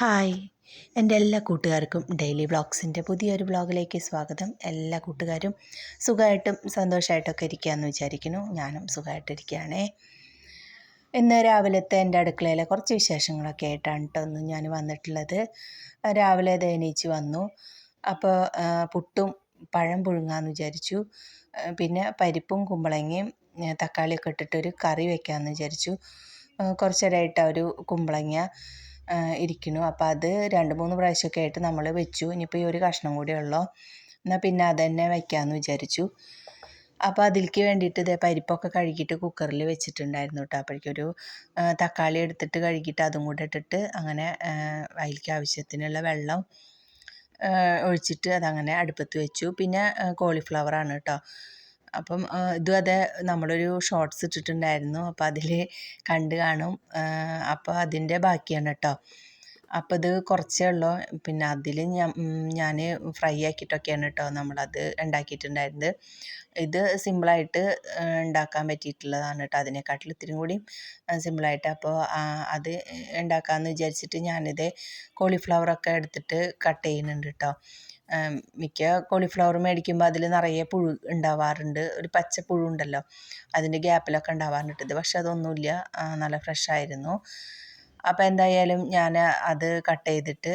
Hi. എന്റെ എല്ലാ കൂട്ടുകാർക്കും ഡെയിലി വ്ളോഗ്സിന്റെ പുതിയൊരു വ്ളോഗിലേക്ക് സ്വാഗതം. എല്ലാ കൂട്ടുകാരും സുഖമായിട്ടും സന്തോഷമായിട്ടൊക്കെ ഇരിക്കുകയെന്ന് വിചാരിക്കുന്നു. ഞാനും സുഖമായിട്ടിരിക്കുകയാണേ. ഇന്ന് രാവിലത്തെ എന്റെ അടുക്കളയിലെ കുറച്ച് വിശേഷങ്ങളൊക്കെ ആയിട്ടാണ് കേട്ടോ ഒന്ന് ഞാൻ വന്നിട്ടുള്ളത്. രാവിലെ എണീച്ച് വന്നു. അപ്പോൾ പുട്ടും പഴം പുഴുങ്ങാമെന്ന് വിചാരിച്ചു. പിന്നെ പരിപ്പും കുമ്പളങ്ങയും തക്കാളിയൊക്കെ ഇട്ടിട്ടൊരു കറി വെക്കാമെന്ന് വിചാരിച്ചു. കുറച്ചേരമായിട്ട് ഒരു കുമ്പളങ്ങ ഇരിക്കുന്നു. അപ്പോൾ അത് രണ്ട് മൂന്ന് പ്രാവശ്യമൊക്കെ ആയിട്ട് നമ്മൾ വെച്ചു. ഇനിയിപ്പോൾ ഈ ഒരു കഷ്ണം കൂടെ ഉള്ളൂ? എന്നാൽ പിന്നെ അത് തന്നെ വയ്ക്കാമെന്ന് വിചാരിച്ചു. അപ്പോൾ അതിലേക്ക് വേണ്ടിയിട്ട് ഇതേ പരിപ്പൊക്കെ കഴുകിയിട്ട് കുക്കറിൽ വെച്ചിട്ടുണ്ടായിരുന്നു കേട്ടോ അപ്പോഴേക്കൊരു തക്കാളി എടുത്തിട്ട് കഴുകിയിട്ട് അതും കൂടെ ഇട്ടിട്ട് അങ്ങനെ അതിലേക്ക് ആവശ്യത്തിനുള്ള വെള്ളം ഒഴിച്ചിട്ട് അതങ്ങനെ അടുപ്പത്ത് വെച്ചു. പിന്നെ കോളിഫ്ലവറാണ് കേട്ടോ അപ്പം ഇതും അതെ നമ്മളൊരു ഷോർട്സ് ഇട്ടിട്ടുണ്ടായിരുന്നു. അപ്പം അതിൽ കണ്ട് കാണും. അപ്പോൾ അതിന്റെ ബാക്കിയാണ് കേട്ടോ അപ്പം ഇത് കുറച്ചേ ഉള്ളൂ. പിന്നെ അതിൽ ഞാൻ ഞാൻ ഫ്രൈ ആക്കിയിട്ടൊക്കെയാണ് കേട്ടോ നമ്മളത് ഉണ്ടാക്കിയിട്ടുണ്ടായിരുന്നത് ഇത് സിമ്പിളായിട്ട് ഉണ്ടാക്കാൻ പറ്റിയിട്ടുള്ളതാണ് കേട്ടോ അതിനെക്കാട്ടിൽ ഇത്തിരി കൂടി സിമ്പിളായിട്ട് അപ്പോൾ അത് ഉണ്ടാക്കാമെന്ന് വിചാരിച്ചിട്ട് ഞാനിത് കോളിഫ്ലവറൊക്കെ എടുത്തിട്ട് കട്ട് ചെയ്യുന്നുണ്ട് കേട്ടോ മിക്ക കോളിഫ്ലവർ മേടിക്കുമ്പോൾ അതിൽ നിറയെ പുഴു ഉണ്ടാവാറുണ്ട്. ഒരു പച്ച പുഴു ഉണ്ടല്ലോ അതിന്റെ ഗ്യാപ്പിലൊക്കെ ഉണ്ടാവാറുണ്ട് ഇത് പക്ഷെ അതൊന്നുമില്ല. നല്ല ഫ്രഷായിരുന്നു അപ്പോൾ എന്തായാലും ഞാൻ അത് കട്ട് ചെയ്തിട്ട്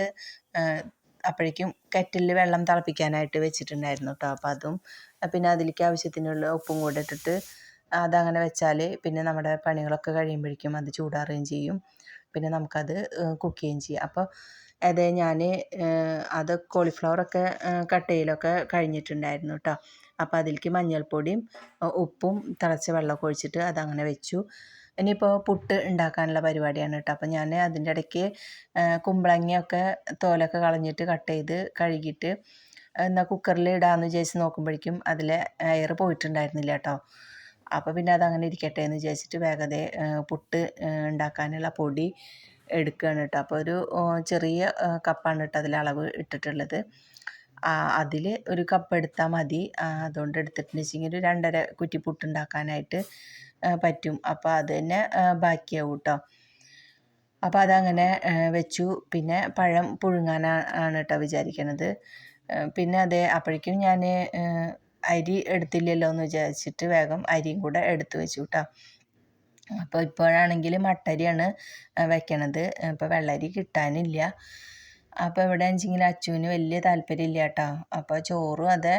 അപ്പോഴേക്കും കെറ്റിലിൽ വെള്ളം തിളപ്പിക്കാനായിട്ട് വെച്ചിട്ടുണ്ടായിരുന്നു കേട്ടോ അപ്പോൾ അതും പിന്നെ അതിലേക്ക് ആവശ്യത്തിനുള്ള ഉപ്പും കൂടെ ഇട്ടിട്ട് അതങ്ങനെ വെച്ചാൽ പിന്നെ നമ്മുടെ പണികളൊക്കെ കഴിയുമ്പോഴേക്കും അത് ചൂടാറുകയും ചെയ്യും. പിന്നെ നമുക്കത് കുക്ക് ചെയ്യുകയും ചെയ്യാം. അപ്പോൾ അതെ ഞാൻ അത് കോളിഫ്ലവറൊക്കെ കട്ട് ചെയ്യലൊക്കെ കഴിഞ്ഞിട്ടുണ്ടായിരുന്നു കേട്ടോ അപ്പോൾ അതിലേക്ക് മഞ്ഞൾപ്പൊടിയും ഉപ്പും തിളച്ച വെള്ളമൊക്കെ ഒഴിച്ചിട്ട് അതങ്ങനെ വെച്ചു. ഇനിയിപ്പോൾ പുട്ട് ഉണ്ടാക്കാനുള്ള പരിപാടിയാണ് കേട്ടോ അപ്പോൾ ഞാൻ അതിന്റെ ഇടയ്ക്ക് കുമ്പളങ്ങയൊക്കെ തോലൊക്കെ കളഞ്ഞിട്ട് കട്ട് ചെയ്ത് കഴുകിയിട്ട് എന്നാൽ കുക്കറിൽ ഇടാമെന്ന് വിചാരിച്ച് നോക്കുമ്പോഴേക്കും അതിൽ എയർ പോയിട്ടുണ്ടായിരുന്നില്ല കേട്ടോ അപ്പോൾ പിന്നെ അതങ്ങനെ ഇരിക്കട്ടെ എന്ന് വിചാരിച്ചിട്ട് വേഗത പുട്ട് ഉണ്ടാക്കാനുള്ള പൊടി എടുക്കുകയാണ് കേട്ടോ. അപ്പോൾ ഒരു ചെറിയ കപ്പാണ് കേട്ടോ അതിൽ അളവ് ഇട്ടിട്ടുള്ളത്. അതിൽ ഒരു കപ്പ് എടുത്താൽ മതി. അതുകൊണ്ട് എടുത്തിട്ടുണ്ട്. വെച്ചെങ്കിൽ ഒരു രണ്ടര കുറ്റി പുട്ടുണ്ടാക്കാനായിട്ട് പറ്റും. അപ്പോൾ അത് തന്നെ ബാക്കിയാവും കേട്ടോ. അപ്പോൾ അതങ്ങനെ വെച്ചു. പിന്നെ പഴം പുഴുങ്ങാനാണ് കേട്ടോ വിചാരിക്കണത്. പിന്നെ അതെ അപ്പോഴേക്കും ഞാൻ അരി എടുത്തില്ലല്ലോ എന്ന് വിചാരിച്ചിട്ട് വേഗം അരിയും കൂടെ എടുത്തു വെച്ചു കേട്ടോ. അപ്പോൾ ഇപ്പോഴാണെങ്കിൽ മട്ടരിയാണ് വെക്കണത്. അപ്പോൾ വെള്ളരി കിട്ടാനില്ല. അപ്പോൾ ഇവിടെ വെച്ചെങ്കിൽ അച്ചുവിന് വലിയ താല്പര്യമില്ല കേട്ടോ അപ്പോൾ ചോറും അത്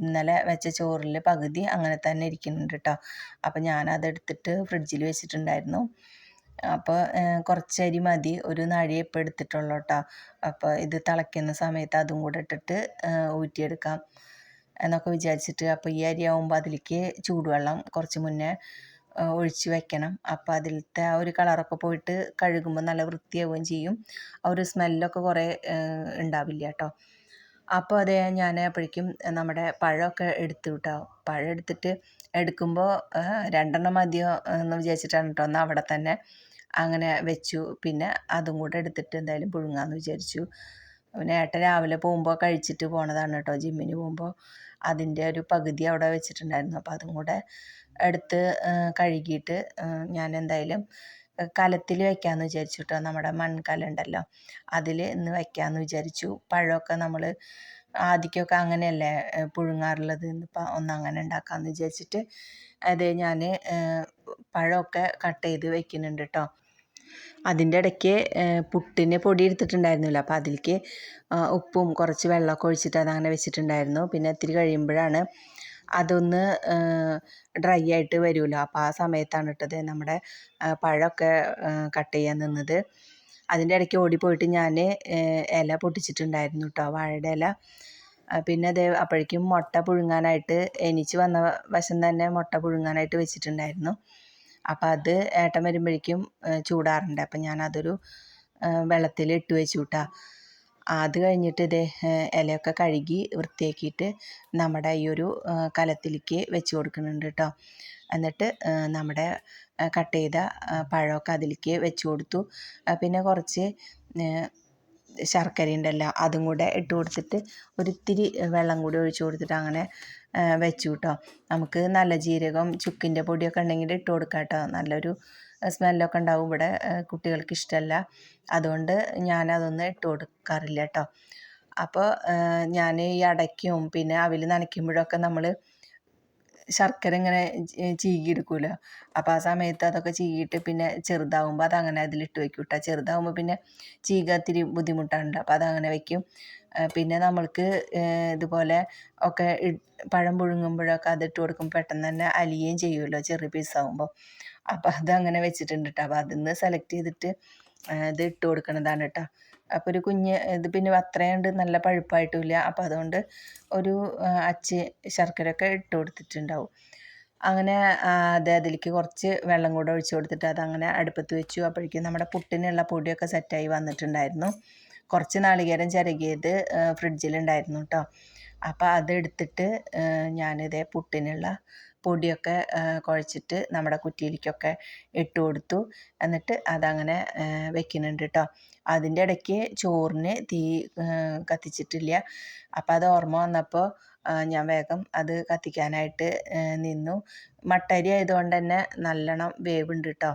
ഇന്നലെ വെച്ച ചോറിൽ പകുതി അങ്ങനെ തന്നെ ഇരിക്കുന്നുണ്ട് കേട്ടോ അപ്പോൾ ഞാനതെടുത്തിട്ട് ഫ്രിഡ്ജിൽ വെച്ചിട്ടുണ്ടായിരുന്നു. അപ്പോൾ കുറച്ച് അരി മതി. ഒരു നഴി ഇപ്പം എടുത്തിട്ടുള്ളൂ കേട്ടോ അപ്പോൾ ഇത് തിളയ്ക്കുന്ന സമയത്ത് അതും കൂടെ ഇട്ടിട്ട് ഊറ്റിയെടുക്കാം എന്നൊക്കെ വിചാരിച്ചിട്ട്. അപ്പോൾ ഈ അരി ആകുമ്പോൾ അതിലേക്ക് ചൂടുവെള്ളം കുറച്ച് മുന്നേ ഒഴിച്ച് വെക്കണം. അപ്പോൾ അതിലത്തെ ആ ഒരു കളറൊക്കെ പോയിട്ട് കഴുകുമ്പോൾ നല്ല വൃത്തിയാവുകയും ചെയ്യും. ആ ഒരു സ്മെല്ലൊക്കെ കുറേ ഉണ്ടാവില്ല കേട്ടോ അപ്പോൾ അതേ ഞാൻ അപ്പോഴേക്കും നമ്മുടെ പഴമൊക്കെ എടുത്തു കേട്ടോ പഴം എടുത്തിട്ട് എടുക്കുമ്പോൾ രണ്ടെണ്ണം മതിയോ എന്ന് വിചാരിച്ചിട്ടാണ് കേട്ടോ ഒന്ന് അവിടെ തന്നെ അങ്ങനെ വെച്ചു. പിന്നെ അതും കൂടെ എടുത്തിട്ട് എന്തായാലും പുഴുങ്ങാമെന്ന് വിചാരിച്ചു. പിന്നെ ഏട്ട രാവിലെ പോകുമ്പോൾ കഴിച്ചിട്ട് പോണതാണ് കേട്ടോ ജിമ്മിന് പോകുമ്പോൾ അതിന്റെ ഒരു പകുതി അവിടെ വെച്ചിട്ടുണ്ടായിരുന്നു. അപ്പോൾ അതും കൂടെ എടുത്ത് കഴുകിയിട്ട് ഞാൻ എന്തായാലും കലത്തിൽ വെക്കാമെന്ന് വിചാരിച്ചു കേട്ടോ. നമ്മുടെ മൺകലുണ്ടല്ലോ അതിൽ ഇന്ന് വയ്ക്കാമെന്ന് വിചാരിച്ചു. പഴമൊക്കെ നമ്മൾ ആദ്യമൊക്കെ അങ്ങനെയല്ലേ പുഴുങ്ങാറുള്ളത്? ഇന്നിപ്പോൾ ഒന്ന് അങ്ങനെ ഉണ്ടാക്കാമെന്ന് വിചാരിച്ചിട്ട് അത് ഞാൻ പഴമൊക്കെ കട്ട് ചെയ്ത് വെക്കുന്നുണ്ട് കേട്ടോ. അതിന്റെ ഇടയ്ക്ക് പുട്ടിന് പൊടി എടുത്തിട്ടുണ്ടായിരുന്നില്ല. അപ്പോൾ അതിലേക്ക് ഉപ്പും കുറച്ച് വെള്ളമൊക്കെ ഒഴിച്ചിട്ട് അതങ്ങനെ വെച്ചിട്ടുണ്ടായിരുന്നു. പിന്നെ ഇത്തിരി കഴിയുമ്പോഴാണ് അതൊന്ന് ഡ്രൈ ആയിട്ട് വരുമല്ലോ. അപ്പോൾ ആ സമയത്താണ് ഇട്ടത് നമ്മുടെ പഴമൊക്കെ കട്ട് ചെയ്യാൻ നിന്നത്. അതിന്റെ ഇടയ്ക്ക് ഓടിപ്പോയിട്ട് ഞാൻ ഇല പൊട്ടിച്ചിട്ടുണ്ടായിരുന്നു കേട്ടോ വാഴയുടെ ഇല. പിന്നെ അതേ അപ്പോഴേക്കും മുട്ട പുഴുങ്ങാനായിട്ട് എനിച്ച് വന്ന വശം തന്നെ മുട്ട പുഴുങ്ങാനായിട്ട് വെച്ചിട്ടുണ്ടായിരുന്നു. അപ്പോൾ അത് ഏട്ടൻ വരുമ്പോഴേക്കും ചൂടാറുണ്ട്. അപ്പം അതൊരു വെള്ളത്തിൽ ഇട്ട് വെച്ചു കേട്ടോ അത് കഴിഞ്ഞിട്ട് ഇതേ ഇലയൊക്കെ കഴുകി വൃത്തിയാക്കിയിട്ട് നമ്മുടെ ഈ ഒരു കലത്തിലേക്ക് വെച്ച് കൊടുക്കുന്നുണ്ട് കേട്ടോ എന്നിട്ട് നമ്മുടെ കട്ട് ചെയ്ത പഴമൊക്കെ അതിലേക്ക് വെച്ച് കൊടുത്തു. പിന്നെ കുറച്ച് ശർക്കര ഉണ്ടല്ലോ അതും കൂടെ ഇട്ട് കൊടുത്തിട്ട് ഒരിത്തിരി വെള്ളം കൂടി ഒഴിച്ച് കൊടുത്തിട്ട് അങ്ങനെ വെച്ചു കേട്ടോ നമുക്ക് നല്ല ജീരകം ചുക്കിന്റെ പൊടിയൊക്കെ ഉണ്ടെങ്കിൽ ഇട്ട് കൊടുക്കാം കേട്ടോ നല്ലൊരു സ്മെല്ലൊക്കെ ഉണ്ടാവും ഇവിടെ കുട്ടികൾക്ക് ഇഷ്ടമല്ല. അതുകൊണ്ട് ഞാനതൊന്നും ഇട്ട് കൊടുക്കാറില്ല കേട്ടോ അപ്പോൾ ഞാൻ ഈ അടയ്ക്കും പിന്നെ അവിൽ നനയ്ക്കുമ്പോഴൊക്കെ നമ്മൾ ശർക്കര ഇങ്ങനെ ചീകിയെടുക്കുമല്ലോ അപ്പോൾ ആ സമയത്ത് അതൊക്കെ ചീകിയിട്ട് പിന്നെ ചെറുതാവുമ്പോൾ അതങ്ങനെ അതിലിട്ട് വെക്കും കേട്ടോ ചെറുതാവുമ്പോൾ പിന്നെ ചീക ഇത്തിരി ബുദ്ധിമുട്ടുണ്ട് അപ്പോൾ അതങ്ങനെ വെക്കും. പിന്നെ നമ്മൾക്ക് ഇതുപോലെ ഒക്കെ പഴം പുഴുങ്ങുമ്പോഴൊക്കെ അതിട്ട് കൊടുക്കുമ്പോൾ പെട്ടെന്ന് തന്നെ അലിയുകയും ചെയ്യുമല്ലോ ചെറിയ പീസാവുമ്പോൾ അപ്പോൾ അതങ്ങനെ വെച്ചിട്ടുണ്ട് കേട്ടോ അപ്പോൾ അതിൽ നിന്ന് സെലക്ട് ചെയ്തിട്ട് ഇത് ഇട്ട് കൊടുക്കുന്നതാണ് കേട്ടോ അപ്പോൾ ഒരു കുഞ്ഞ് ഇത് പിന്നെ അത്രയും ഉണ്ട് നല്ല പഴുപ്പായിട്ടുമില്ല അപ്പോൾ അതുകൊണ്ട് ഒരു അച്ച് ശർക്കരയൊക്കെ ഇട്ട് കൊടുത്തിട്ടുണ്ടാവും. അങ്ങനെ അത് അതിലേക്ക് കുറച്ച് വെള്ളം കൂടെ ഒഴിച്ച് കൊടുത്തിട്ട് അതങ്ങനെ അടുപ്പത്ത് വെച്ചു. അപ്പോഴേക്കും നമ്മുടെ പുട്ടിനുള്ള പൊടിയൊക്കെ സെറ്റായി വന്നിട്ടുണ്ടായിരുന്നു. കുറച്ച് നാളികേരം ചിരകിയത് ഫ്രിഡ്ജിലുണ്ടായിരുന്നു കേട്ടോ അപ്പോൾ അതെടുത്തിട്ട് ഞാനിതേ പുട്ടിനുള്ള പൊടിയൊക്കെ കുഴച്ചിട്ട് നമ്മുടെ കുറ്റിയിലേക്കൊക്കെ ഇട്ട് കൊടുത്തു. എന്നിട്ട് അതങ്ങനെ വെക്കുന്നുണ്ട് കേട്ടോ അതിന്റെ ഇടയ്ക്ക് ചോറിന് തീ കത്തിച്ചിട്ടില്ല. അപ്പോൾ അത് ഓർമ്മ വന്നപ്പോൾ ഞാൻ വേഗം അത് കത്തിക്കാനായിട്ട് നിന്നു. മട്ടരി ആയതുകൊണ്ട് തന്നെ നല്ലോണം വേവുണ്ട് കേട്ടോ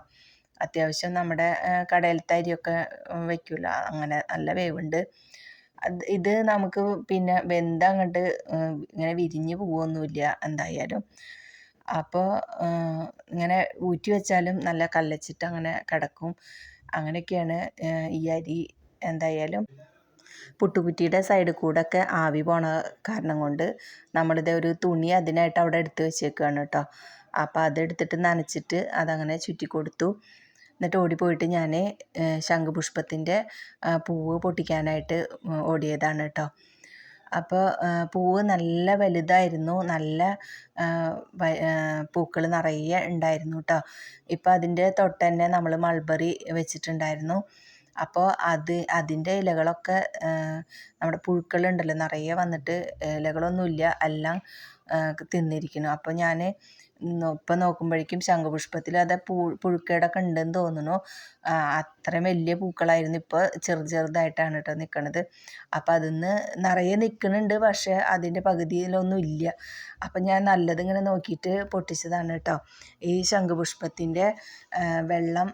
അത്യാവശ്യം നമ്മുടെ കടയിലത്തെ അരിയൊക്കെ വയ്ക്കില്ല അങ്ങനെ നല്ല വേവുണ്ട്. ഇത് നമുക്ക് പിന്നെ വെന്ത അങ്ങോട്ട് ഇങ്ങനെ വിരിഞ്ഞ് പോവുമൊന്നുമില്ല എന്തായാലും. അപ്പോൾ ഇങ്ങനെ ഊറ്റി വെച്ചാലും നല്ല കല്ലച്ചിട്ട് അങ്ങനെ കിടക്കും. അങ്ങനെയൊക്കെയാണ് ഈ അരി എന്തായാലും പുട്ടുകുറ്റിയുടെ സൈഡിൽ കൂടെ ഒക്കെ ആവി പോണ കാരണം കൊണ്ട് നമ്മളിത് ഒരു തുണി അതിനായിട്ട് അവിടെ എടുത്ത് വെച്ചേക്കുകയാണ് കേട്ടോ അപ്പോൾ അതെടുത്തിട്ട് നനച്ചിട്ട് അതങ്ങനെ ചുറ്റി കൊടുത്തു എന്നിട്ട് ഓടിപ്പോയിട്ട് ഞാൻ ശംഖുപുഷ്പത്തിന്റെ പൂവ് പൊട്ടിക്കാനായിട്ട് ഓടിയതാണ് കേട്ടോ അപ്പോൾ പൂവ് നല്ല വലുതായിരുന്നു. നല്ല പൂക്കൾ നിറയെ ഉണ്ടായിരുന്നു കേട്ടോ ഇപ്പോൾ അതിന്റെ തൊട്ട് തന്നെ നമ്മൾ മൾബറി വെച്ചിട്ടുണ്ടായിരുന്നു. അപ്പോൾ അത് അതിന്റെ ഇലകളൊക്കെ നമ്മുടെ പുഴുക്കളുണ്ടല്ലോ നിറയെ വന്നിട്ട് ഇലകളൊന്നുമില്ല. എല്ലാം തിന്നിരിക്കുന്നു. അപ്പോൾ ഞാൻ ഇപ്പം നോക്കുമ്പോഴേക്കും ശംഖുപുഷ്പത്തിൽ അത് പൂ പുഴുക്കേടൊക്കെ ഉണ്ടെന്ന് തോന്നുന്നു. അത്രയും വലിയ പൂക്കളായിരുന്നു ഇപ്പോൾ ചെറു ചെറുതായിട്ടാണ് കേട്ടോ നിൽക്കണത് അപ്പം അതിന്ന് നിറയെ നിൽക്കുന്നുണ്ട് പക്ഷേ അതിന്റെ പകുതിയിലൊന്നും ഇല്ല. അപ്പം ഞാൻ നല്ലത് ഇങ്ങനെ നോക്കിയിട്ട് പൊട്ടിച്ചതാണ് കേട്ടോ ഈ ശംഖുപുഷ്പത്തിന്റെ വെള്ളം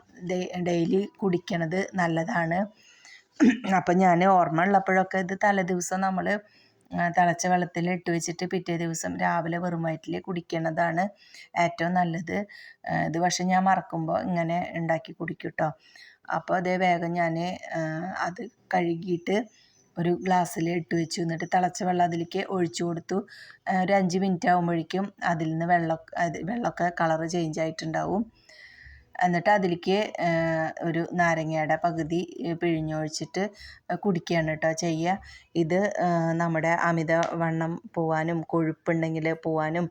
ഡെയിലി കുടിക്കണത് നല്ലതാണ്. അപ്പം ഞാൻ ഓർമ്മ ഉള്ളപ്പോഴൊക്കെ ഇത് തലേദിവസം നമ്മൾ തിളച്ച വെള്ളത്തിൽ ഇട്ട് വെച്ചിട്ട് പിറ്റേ ദിവസം രാവിലെ വെറും വയറ്റിൽ കുടിക്കുന്നതാണ് ഏറ്റവും നല്ലത്. ഇത് പക്ഷെ ഞാൻ മറക്കുമ്പോൾ ഇങ്ങനെ ഉണ്ടാക്കി കുടിക്കൂട്ടോ കേട്ടോ അപ്പോൾ അതേ വേഗം ഞാൻ അത് കഴുകിയിട്ട് ഒരു ഗ്ലാസ്സിൽ ഇട്ട് വെച്ചു. എന്നിട്ട് തിളച്ച വെള്ളം അതിലേക്ക് ഒഴിച്ചു കൊടുത്തു. ഒരു അഞ്ച് മിനിറ്റ് ആകുമ്പോഴേക്കും അതിൽ നിന്ന് വെള്ളം വെള്ളമൊക്കെ കളറ് ചേഞ്ച് ആയിട്ടുണ്ടാവും. എന്നിട്ട് അതിലേക്ക് ഒരു നാരങ്ങയുടെ പകുതി പിഴിഞ്ഞൊഴിച്ചിട്ട് കുടിക്കുകയാണ് കേട്ടോ ചെയ്യുക. ഇത് നമ്മുടെ അമിതവണ്ണം പോവാനും കൊഴുപ്പുണ്ടെങ്കിൽ പോവാനും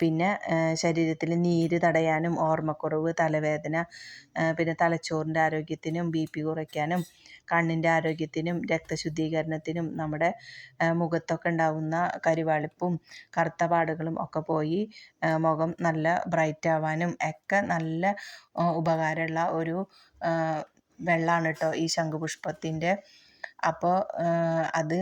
പിന്നെ ശരീരത്തിൽ നീര് തടയാനും ഓർമ്മക്കുറവ് തലവേദന പിന്നെ തലച്ചോറിന്റെ ആരോഗ്യത്തിനും ബി പി കുറയ്ക്കാനും കണ്ണിന്റെ ആരോഗ്യത്തിനും രക്തശുദ്ധീകരണത്തിനും നമ്മുടെ മുഖത്തൊക്കെ ഉണ്ടാവുന്ന കരിവാളിപ്പും കറുത്ത പാടുകളും ഒക്കെ പോയി മുഖം നല്ല ബ്രൈറ്റ് ആവാനും ഒക്കെ നല്ല ഉപകാരമുള്ള ഒരു വെള്ളമാണ് കേട്ടോ ഈ ശംഖുപുഷ്പത്തിന്റെ അപ്പോൾ അത്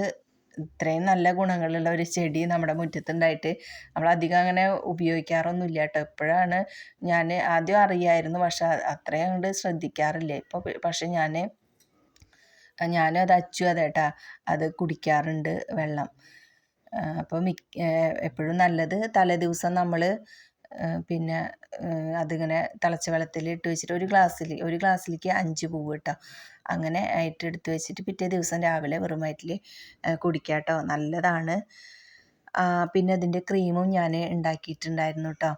ഇത്രയും നല്ല ഗുണങ്ങളുള്ള ഒരു ചെടി നമ്മുടെ മുറ്റത്തുണ്ടായിട്ട് നമ്മൾ അധികം അങ്ങനെ ഉപയോഗിക്കാറൊന്നും ഇല്ല കേട്ടോ ഇപ്പോഴാണ് ഞാൻ ആദ്യം അറിയായിരുന്നു പക്ഷെ അത്രയും അങ്ങോട്ട് ശ്രദ്ധിക്കാറില്ല. ഇപ്പോൾ പക്ഷെ ഞാൻ ഞാനും അത് അച്ചു അതേട്ടാ അത് കുടിക്കാറുണ്ട് വെള്ളം. അപ്പോൾ മിക്ക എപ്പോഴും നല്ലത് തലേ ദിവസം നമ്മൾ പിന്നെ അതിങ്ങനെ തിളച്ച വെള്ളത്തിൽ ഇട്ട് വെച്ചിട്ട് ഒരു ഗ്ലാസ്സിൽ ഒരു ഗ്ലാസ്സിലേക്ക് അഞ്ച് പൂവ് കേട്ടോ അങ്ങനെ ആയിട്ട് എടുത്ത് വെച്ചിട്ട് പിറ്റേ ദിവസം രാവിലെ വെറും വയറ്റിൽ കുടിക്കുക നല്ലതാണ്. പിന്നെ അതിന്റെ ക്രീമും ഞാൻ ഉണ്ടാക്കിയിട്ടുണ്ടായിരുന്നു കേട്ടോ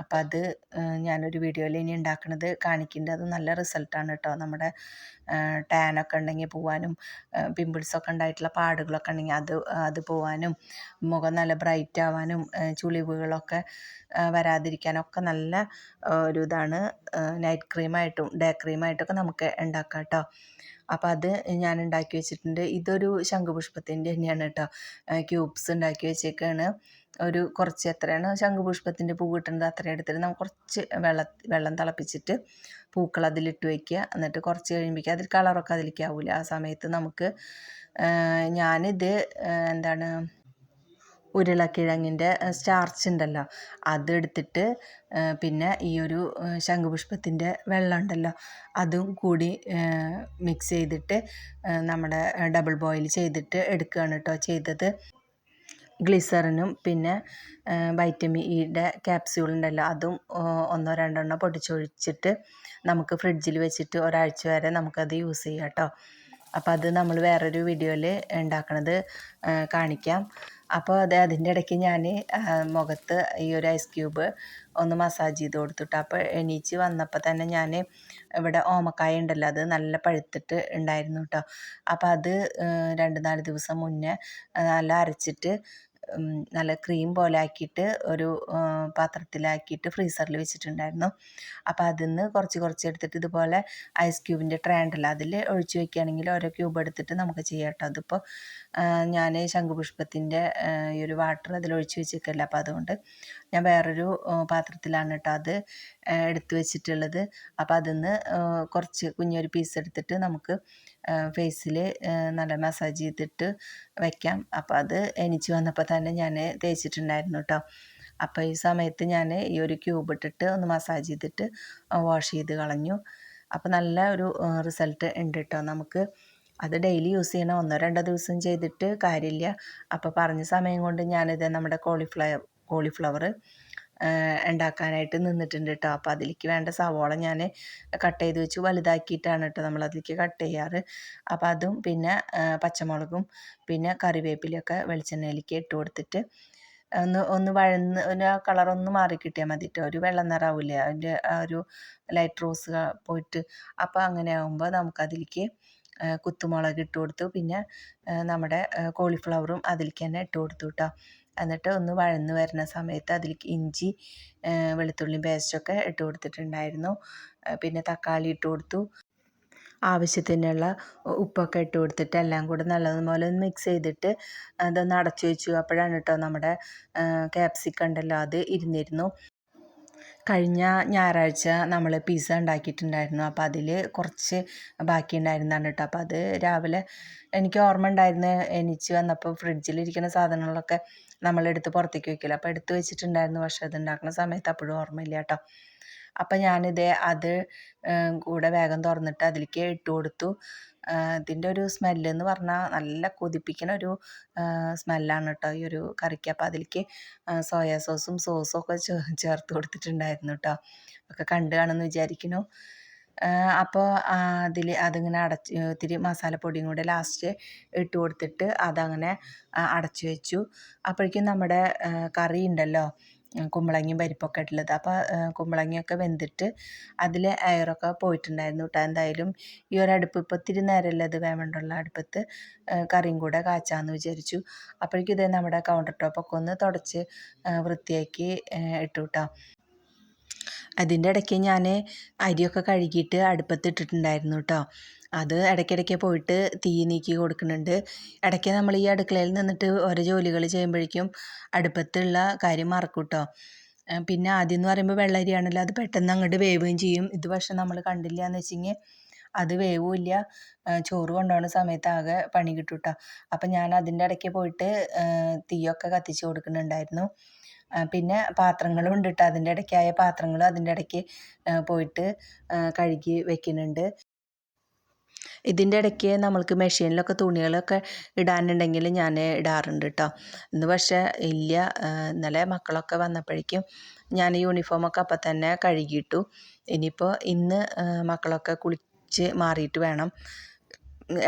അപ്പം അത് ഞാനൊരു വീഡിയോയിൽ ഇനി ഉണ്ടാക്കുന്നത് കാണിക്കുന്നുണ്ട് അത് നല്ല റിസൾട്ടാണ് കേട്ടോ നമ്മുടെ ടാനൊക്കെ ഉണ്ടെങ്കിൽ പോവാനും പിമ്പിൾസൊക്കെ ഉണ്ടായിട്ടുള്ള പാടുകളൊക്കെ ഉണ്ടെങ്കിൽ അത് അത് പോവാനും മുഖം നല്ല ബ്രൈറ്റ് ആവാനും ചുളിവുകളൊക്കെ വരാതിരിക്കാനൊക്കെ നല്ല ഒരു ഇതാണ് നൈറ്റ് ക്രീമായിട്ടും ഡേ ക്രീമായിട്ടൊക്കെ നമുക്ക് ഉണ്ടാക്കാം കേട്ടോ അപ്പോൾ അത് ഞാൻ ഉണ്ടാക്കി വെച്ചിട്ടുണ്ട്. ഇതൊരു ശംഖുപുഷ്പത്തിന്റെ തന്നെയാണ് കേട്ടോ ക്യൂബ്സ് ഉണ്ടാക്കി വെച്ചേക്കാണ്. ഒരു കുറച്ച് എത്രയാണ്? ശംഖുപുഷ്പത്തിന്റെ പൂ കിട്ടുന്നത് അത്രയും എടുത്തിട്ട് നമ്മൾ കുറച്ച് വെള്ളം വെള്ളം തിളപ്പിച്ചിട്ട് പൂക്കൾ അതിലിട്ട് വയ്ക്കുക എന്നിട്ട് കുറച്ച് കഴിയുമ്പോഴേക്കും അതിൽ കളറൊക്കെ അതിലേക്ക് ആവില്ല ആ സമയത്ത് നമുക്ക് ഞാനിത് എന്താണ് ഉരുളക്കിഴങ്ങിന്റെ സ്റ്റാർച്ച് ഉണ്ടല്ലോ അതെടുത്തിട്ട് പിന്നെ ഈ ഒരു ശംഖുപുഷ്പത്തിന്റെ വെള്ളം ഉണ്ടല്ലോ അതും കൂടി മിക്സ് ചെയ്തിട്ട് നമ്മുടെ ഡബിൾ ബോയിൽ ചെയ്തിട്ട് എടുക്കുകയാണ് കേട്ടോ ചെയ്തത്. ഗ്ലിസറിനും പിന്നെ വൈറ്റമിൻ ഇയുടെ ക്യാപ്സ്യൂൾ ഉണ്ടല്ലോ അതും ഒന്നോ രണ്ടെണ്ണം പൊടിച്ചൊഴിച്ചിട്ട് നമുക്ക് ഫ്രിഡ്ജിൽ വെച്ചിട്ട് ഒരാഴ്ച വരെ നമുക്കത് യൂസ് ചെയ്യാം കേട്ടോ. അപ്പോൾ അത് നമ്മൾ വേറൊരു വീഡിയോയിൽ ഉണ്ടാക്കണത് കാണിക്കാം. അപ്പോൾ അത് അതിന്റെ ഇടയ്ക്ക് ഞാൻ മുഖത്ത് ഈ ഒരു ഐസ് ക്യൂബ് ഒന്ന് മസാജ് ചെയ്ത് കൊടുത്തിട്ട്. അപ്പോൾ എണീച്ച് വന്നപ്പോൾ തന്നെ ഞാൻ ഇവിടെ ഓമക്കായ ഉണ്ടല്ലോ അത് നല്ല പഴുത്തിട്ട് ഉണ്ടായിരുന്നു കേട്ടോ. അപ്പോൾ അത് രണ്ട് നാല് ദിവസം മുന്നേ നല്ല അരച്ചിട്ട് നല്ല ക്രീം പോലെ ആക്കിയിട്ട് ഒരു പാത്രത്തിലാക്കിയിട്ട് ഫ്രീസറിൽ വെച്ചിട്ടുണ്ടായിരുന്നു. അപ്പോൾ അതിൽ നിന്ന് കുറച്ച് കുറച്ച് എടുത്തിട്ട് ഇതുപോലെ ഐസ് ക്യൂബിന്റെ ട്രേ ഉണ്ടല്ലോ അതിൽ ഒഴിച്ച് വെക്കുകയാണെങ്കിൽ ഓരോ ക്യൂബ് എടുത്തിട്ട് നമുക്ക് ചെയ്യാം കേട്ടോ. അതിപ്പോൾ ഞാൻ ശംഖുപുഷ്പത്തിന്റെ ഈ ഒരു വാട്ടർ അതിൽ ഒഴിച്ച് വെച്ചിരിക്കല്ല അപ്പോൾ അതുകൊണ്ട് ഞാൻ വേറൊരു പാത്രത്തിലാണ് കേട്ടോ അത് എടുത്ത് വെച്ചിട്ടുള്ളത്. അപ്പോൾ അതിൽ നിന്ന് കുറച്ച് കുഞ്ഞൊരു പീസ് എടുത്തിട്ട് നമുക്ക് ഫേസിൽ നല്ല മസാജ് ചെയ്തിട്ട് വയ്ക്കാം അപ്പോൾ അത് എനിച്ച് വന്നപ്പോൾ തന്നെ ഞാൻ തേച്ചിട്ടുണ്ടായിരുന്നു കേട്ടോ. അപ്പോൾ ഈ സമയത്ത് ഞാൻ ഈ ഒരു ക്യൂബ് ഇട്ടിട്ട് ഒന്ന് മസാജ് ചെയ്തിട്ട് വാഷ് ചെയ്ത് കളഞ്ഞു. അപ്പോൾ നല്ല ഒരു റിസൾട്ട് ഉണ്ട് കേട്ടോ നമുക്ക്. അത് ഡെയിലി യൂസ് ചെയ്യണം. ഒന്നോ രണ്ടോ ദിവസം ചെയ്തിട്ട് കാര്യമില്ല. അപ്പോൾ പറഞ്ഞ സമയം കൊണ്ട് ഞാനിത് നമ്മുടെ കോളിഫ്ലവർ കോളിഫ്ലവർ ഉണ്ടാക്കാനായിട്ട് നിന്നിട്ടുണ്ട് കേട്ടോ അപ്പോൾ അതിലേക്ക് വേണ്ട സവോള ഞാൻ കട്ട് ചെയ്ത് വെച്ച് വലുതാക്കിയിട്ടാണ് കേട്ടോ നമ്മൾ അതിലേക്ക് കട്ട് ചെയ്യാറ്. അപ്പോൾ അതും പിന്നെ പച്ചമുളകും പിന്നെ കറിവേപ്പിലൊക്കെ വെളിച്ചെണ്ണയിലേക്ക് ഇട്ട് കൊടുത്തിട്ട് ഒന്ന് ഒന്ന് വഴന്ന് ഒരു കളറൊന്ന് മാറി കിട്ടിയാൽ മതി കേട്ടോ ഒരു വെള്ളം നിറാവില്ലേ? അതിന്റെ ആ ഒരു ലൈറ്റ് റോസ് പോയിട്ട്. അപ്പോൾ അങ്ങനെ ആകുമ്പോൾ നമുക്കതിലേക്ക് കുത്തുമുളക് ഇട്ട് കൊടുത്തു. പിന്നെ നമ്മുടെ കോളിഫ്ലവറും അതിലേക്ക് തന്നെ ഇട്ട് കൊടുത്തു കേട്ടോ എന്നിട്ട് ഒന്ന് വഴന്ന് വരുന്ന സമയത്ത് അതിലേക്ക് ഇഞ്ചി വെളുത്തുള്ളി പേസ്റ്റൊക്കെ ഇട്ട് കൊടുത്തിട്ടുണ്ടായിരുന്നു. പിന്നെ തക്കാളി ഇട്ട് കൊടുത്തു. ആവശ്യത്തിനുള്ള ഉപ്പൊക്കെ ഇട്ട് കൊടുത്തിട്ട് എല്ലാം കൂടെ നല്ലതുപോലെ ഒന്ന് മിക്സ് ചെയ്തിട്ട് അതൊന്ന് അടച്ചു വെച്ചു. അപ്പോഴാണ് കേട്ടോ നമ്മുടെ ക്യാപ്സിക്കം ഉണ്ടല്ലോ അത് ഇരുന്നിരുന്നു. കഴിഞ്ഞ ഞായറാഴ്ച നമ്മൾ പിസ്സ ഉണ്ടാക്കിയിട്ടുണ്ടായിരുന്നു. അപ്പോൾ അതിൽ കുറച്ച് ബാക്കി ഉണ്ടായിരുന്നതാണ് കേട്ടോ അപ്പോൾ അത് രാവിലെ എനിക്ക് ഓർമ്മ ഉണ്ടായിരുന്നു. എണീച്ച് വന്നപ്പോൾ ഫ്രിഡ്ജിലിരിക്കുന്ന സാധനങ്ങളൊക്കെ നമ്മളെടുത്ത് പുറത്തേക്ക് വയ്ക്കില്ല അപ്പോൾ എടുത്ത് വെച്ചിട്ടുണ്ടായിരുന്നു. പക്ഷേ അത് ഉണ്ടാക്കുന്ന സമയത്ത് അപ്പോഴും ഓർമ്മയില്ല കേട്ടോ അപ്പം ഞാനിത് അത് കൂടെ വേഗം തുറന്നിട്ട് അതിലേക്ക് ഇട്ട് കൊടുത്തു. ഇതിന്റെ ഒരു സ്മെല്ല് എന്ന് പറഞ്ഞാൽ നല്ല കൊതിപ്പിക്കുന്ന ഒരു സ്മെല്ലാണ് കേട്ടോ ഈ ഒരു കറിക്ക്. അപ്പോൾ അതിലേക്ക് സോയാ സോസും സോസും ഒക്കെ ചേർത്ത് കൊടുത്തിട്ടുണ്ടായിരുന്നു കേട്ടോ ഒക്കെ കണ്ടു കാണുമെന്ന് വിചാരിക്കുന്നു. അപ്പോൾ അതിൽ അതിങ്ങനെ അടച്ച് ഇത്തിരി മസാലപ്പൊടിയും കൂടെ ലാസ്റ്റ് ഇട്ട് കൊടുത്തിട്ട് അതങ്ങനെ അടച്ചു വെച്ചു. അപ്പോഴേക്കും നമ്മുടെ കറി ഉണ്ടല്ലോ കുമ്പളങ്ങയും പരിപ്പൊക്കെ ഇട്ടുള്ളത് അപ്പോൾ കുമ്പളങ്ങയൊക്കെ വെന്തിട്ട് അതിൽ എയറൊക്കെ പോയിട്ടുണ്ടായിരുന്നു കേട്ടോ എന്തായാലും ഈ ഒരു അടുപ്പ് ഇപ്പോൾ ഇത്തിരി നേരമല്ലേ അത് വേവേണ്ടുള്ള. അടുപ്പത്ത് കറിയും കൂടെ കാച്ചാന്ന് വിചാരിച്ചു. അപ്പോഴേക്കും ഇതേ നമ്മുടെ കൗണ്ടർ ടോപ്പൊക്കെ ഒന്ന് തുടച്ച് വൃത്തിയാക്കി ഇട്ടു കേട്ടോ അതിന്റെ ഇടയ്ക്ക് ഞാൻ അരിയൊക്കെ കഴുകിയിട്ട് അടുപ്പത്ത് ഇട്ടിട്ടുണ്ടായിരുന്നു കേട്ടോ അത് ഇടയ്ക്കിടയ്ക്ക് പോയിട്ട് തീ നീക്കി കൊടുക്കുന്നുണ്ട്. ഇടയ്ക്ക് നമ്മൾ ഈ അടുക്കളയിൽ നിന്നിട്ട് ഓരോ ജോലികൾ ചെയ്യുമ്പോഴേക്കും അടുപ്പത്തുള്ള കാര്യം മറക്കും കേട്ടോ പിന്നെ ആദ്യം എന്ന് പറയുമ്പോൾ വെള്ളരിയാണല്ലോ അത് പെട്ടെന്ന് അങ്ങോട്ട് വേവുകയും ചെയ്യും. ഇത് പക്ഷെ നമ്മൾ കണ്ടില്ല എന്ന് വെച്ചെങ്കിൽ അത് വേവില്ല ചോറ് കൊണ്ടുപോകുന്ന സമയത്ത് ആകെ പണി കിട്ടും കേട്ടോ അപ്പം ഞാൻ അതിന്റെ ഇടയ്ക്ക് പോയിട്ട് തീയൊക്കെ കത്തിച്ച് കൊടുക്കുന്നുണ്ടായിരുന്നു. പിന്നെ പാത്രങ്ങളും ഉണ്ട് കേട്ടോ. അതിന്റെ ഇടയ്ക്കായ പാത്രങ്ങളും അതിന്റെ ഇടയ്ക്ക് പോയിട്ട് കഴുകി വെക്കുന്നുണ്ട്. ഇതിന്റെ ഇടയ്ക്ക് നമ്മൾക്ക് മെഷീനിലൊക്കെ തുണികളൊക്കെ ഇടാനുണ്ടെങ്കിൽ ഞാൻ ഇടാറുണ്ട് കേട്ടോ ഇന്ന് പക്ഷേ ഇല്ല. ഇന്നലെ മക്കളൊക്കെ വന്നപ്പോഴേക്കും ഞാൻ യൂണിഫോമൊക്കെ അപ്പം തന്നെ കഴുകിയിട്ടു. ഇനിയിപ്പോൾ ഇന്ന് മക്കളൊക്കെ കുളിച്ച് മാറിയിട്ട് വേണം.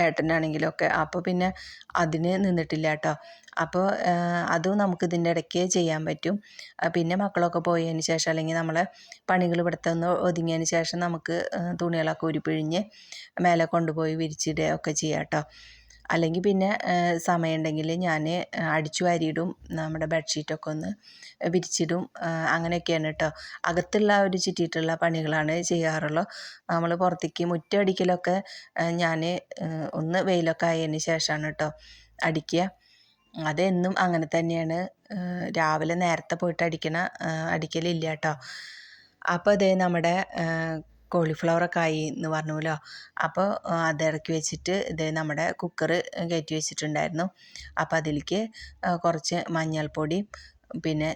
ഏട്ടനാണെങ്കിലൊക്കെ. അപ്പോൾ പിന്നെ അതിന് നിന്നിട്ടില്ല കേട്ടോ അപ്പോൾ അതും നമുക്ക് ഇതിന്റെ ഇടയ്ക്ക് ചെയ്യാൻ പറ്റും. പിന്നെ മക്കളൊക്കെ പോയതിന് ശേഷം അല്ലെങ്കിൽ നമ്മളെ പണികൾ ഇവിടുത്തെ ഒന്ന് ഒതുങ്ങിയതിന് ശേഷം നമുക്ക് തുണികളൊക്കെ ഉരുപ്പിഴിഞ്ഞ് മേലെ കൊണ്ടുപോയി വിരിച്ചിടുകയൊക്കെ ചെയ്യാം കേട്ടോ അല്ലെങ്കിൽ പിന്നെ സമയമുണ്ടെങ്കിൽ ഞാൻ അടിച്ചു വാരിയിടും നമ്മുടെ ബെഡ്ഷീറ്റൊക്കെ ഒന്ന് വിരിച്ചിടും അങ്ങനെയൊക്കെയാണ് കേട്ടോ അകത്തുള്ള ഒരു ചുറ്റിയിട്ടുള്ള പണികളാണ് ചെയ്യാറുള്ളത് നമ്മൾ പുറത്തേക്ക് മുറ്റടിക്കലൊക്കെ ഞാൻ ഒന്ന് വെയിലൊക്കെ ആയതിന് ശേഷമാണ് കേട്ടോ അടിക്കുക. അതെന്നും അങ്ങനെ തന്നെയാണ്. രാവിലെ നേരത്തെ പോയിട്ട് അടിക്കണ അടിക്കലില്ല കേട്ടോ അപ്പോൾ അതേ നമ്മുടെ കോളിഫ്ലവറൊക്കെ ആയി എന്ന് പറഞ്ഞുല്ലോ അപ്പോൾ അത് ഇറക്കി വെച്ചിട്ട് ഇത് നമ്മുടെ കുക്കർ കയറ്റി വെച്ചിട്ടുണ്ടായിരുന്നു. അപ്പോൾ അതിലേക്ക് കുറച്ച് മഞ്ഞൾപ്പൊടി പിന്നെ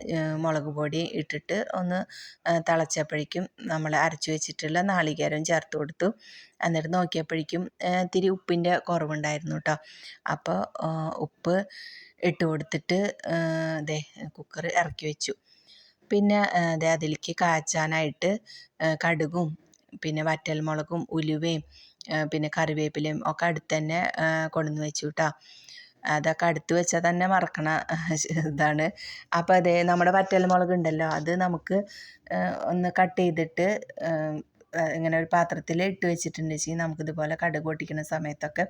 മുളക് പൊടി ഇട്ടിട്ട് ഒന്ന് തിളച്ചപ്പോഴേക്കും നമ്മൾ അരച്ച് വെച്ചിട്ടുള്ള നാളികേരം ചേർത്ത് കൊടുത്തു. എന്നിട്ട് നോക്കിയപ്പോഴേക്കും ഇത്തിരി ഉപ്പിന്റെ കുറവുണ്ടായിരുന്നു കേട്ടോ അപ്പോൾ ഉപ്പ് ഇട്ട് കൊടുത്തിട്ട് ദേ കുക്കർ ഇറക്കി വെച്ചു. പിന്നെ അതിലേക്ക് കാച്ചാനായിട്ട് കടുകും പിന്നെ വറ്റൽമുളകും ഉലുവയും പിന്നെ കറിവേപ്പിലയും ഒക്കെ അടുത്ത് തന്നെ കൊണ്ടുവന്ന് വെച്ചു കേട്ടോ അതൊക്കെ അടുത്ത് വെച്ചാൽ തന്നെ മറക്കണ ഇതാണ്. അപ്പോൾ അതേ നമ്മുടെ വറ്റൽമുളക് ഉണ്ടല്ലോ അത് നമുക്ക് ഒന്ന് കട്ട് ചെയ്തിട്ട് ഇങ്ങനെ ഒരു പാത്രത്തിൽ ഇട്ട് വെച്ചിട്ടുണ്ട്. വെച്ചാൽ നമുക്കിതുപോലെ കടുക് പൊട്ടിക്കുന്ന സമയത്തൊക്കെ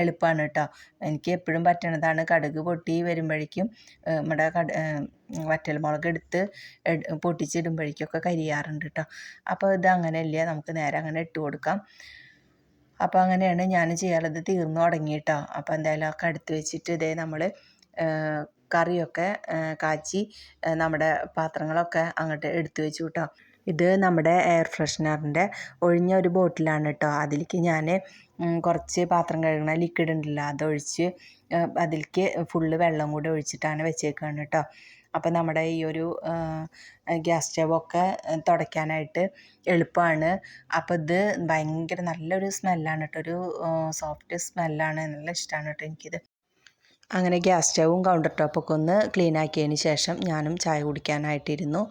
എളുപ്പമാണ് കേട്ടോ എനിക്ക് എപ്പോഴും പറ്റണതാണ് കടുക് പൊട്ടി വരുമ്പോഴേക്കും നമ്മുടെ കട വറ്റൽമുളക് എടുത്ത് പൊട്ടിച്ചിടുമ്പോഴേക്കൊക്കെ കരിയാറുണ്ട് കേട്ടോ അപ്പോൾ ഇത് അങ്ങനെയല്ല നമുക്ക് നേരെ അങ്ങനെ ഇട്ട് കൊടുക്കാം. അപ്പോൾ അങ്ങനെയാണ് ഞാൻ ചെയ്യാറുള്ളത് തീർന്നു തുടങ്ങി കേട്ടോ അപ്പോൾ എന്തായാലും ഒക്കെ അടുത്ത് വെച്ചിട്ട് ഇതേ നമ്മൾ കറിയൊക്കെ കാച്ചി നമ്മുടെ പാത്രങ്ങളൊക്കെ അങ്ങോട്ട് എടുത്തു വെച്ചു കേട്ടോ ഇത് നമ്മുടെ എയർ ഫ്രഷ്നറിന്റെ ഒഴിഞ്ഞ ഒരു ബോട്ടിലാണ് കേട്ടോ അതിലേക്ക് ഞാൻ കുറച്ച് പാത്രം കഴുകണ ലിക്വിഡ് ഉണ്ടല്ലോ അതൊഴിച്ച് അതിലേക്ക് ഫുള്ള് വെള്ളം കൂടി ഒഴിച്ചിട്ടാണ് വെച്ചേക്കുകയാണ് കേട്ടോ അപ്പോൾ നമ്മുടെ ഈ ഒരു ഗ്യാസ് സ്റ്റവൊക്കെ തുടയ്ക്കാനായിട്ട് എളുപ്പമാണ് അപ്പോൾ ഇത് ഭയങ്കര നല്ലൊരു സ്മെല്ലാണ് കേട്ടോ ഒരു സോഫ്റ്റ് സ്മെല്ലാണ് നല്ല ഇഷ്ടമാണ് കേട്ടോ എനിക്കിത്. അങ്ങനെ ഗ്യാസ് സ്റ്റവും കൗണ്ടർ ടോപ്പൊക്കെ ഒന്ന് ക്ലീൻ ആക്കിയതിന് ശേഷം ഞാനും ചായ കുടിക്കാനായിട്ടിരുന്നു.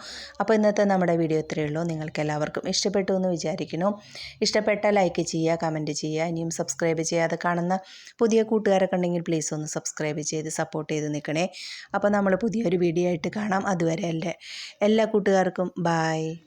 അപ്പോൾ ഇന്നത്തെ നമ്മുടെ വീഡിയോ ഇത്രയേ ഉള്ളൂ. നിങ്ങൾക്ക് എല്ലാവർക്കും ഇഷ്ടപ്പെട്ടു എന്ന് വിചാരിക്കുന്നു. ഇഷ്ടപ്പെട്ട ലൈക്ക് ചെയ്യുക കമന്റ് ചെയ്യുക ഇനിയും സബ്സ്ക്രൈബ് ചെയ്യാതെ കാണുന്ന പുതിയ കൂട്ടുകാരൊക്കെ ഉണ്ടെങ്കിൽ പ്ലീസ് ഒന്ന് സബ്സ്ക്രൈബ് ചെയ്ത് സപ്പോർട്ട് ചെയ്ത് നിൽക്കണേ. അപ്പോൾ നമ്മൾ പുതിയൊരു വീഡിയോ ആയിട്ട് കാണാം. അതുവരെ അല്ലേ? എല്ലാ കൂട്ടുകാർക്കും ബായ്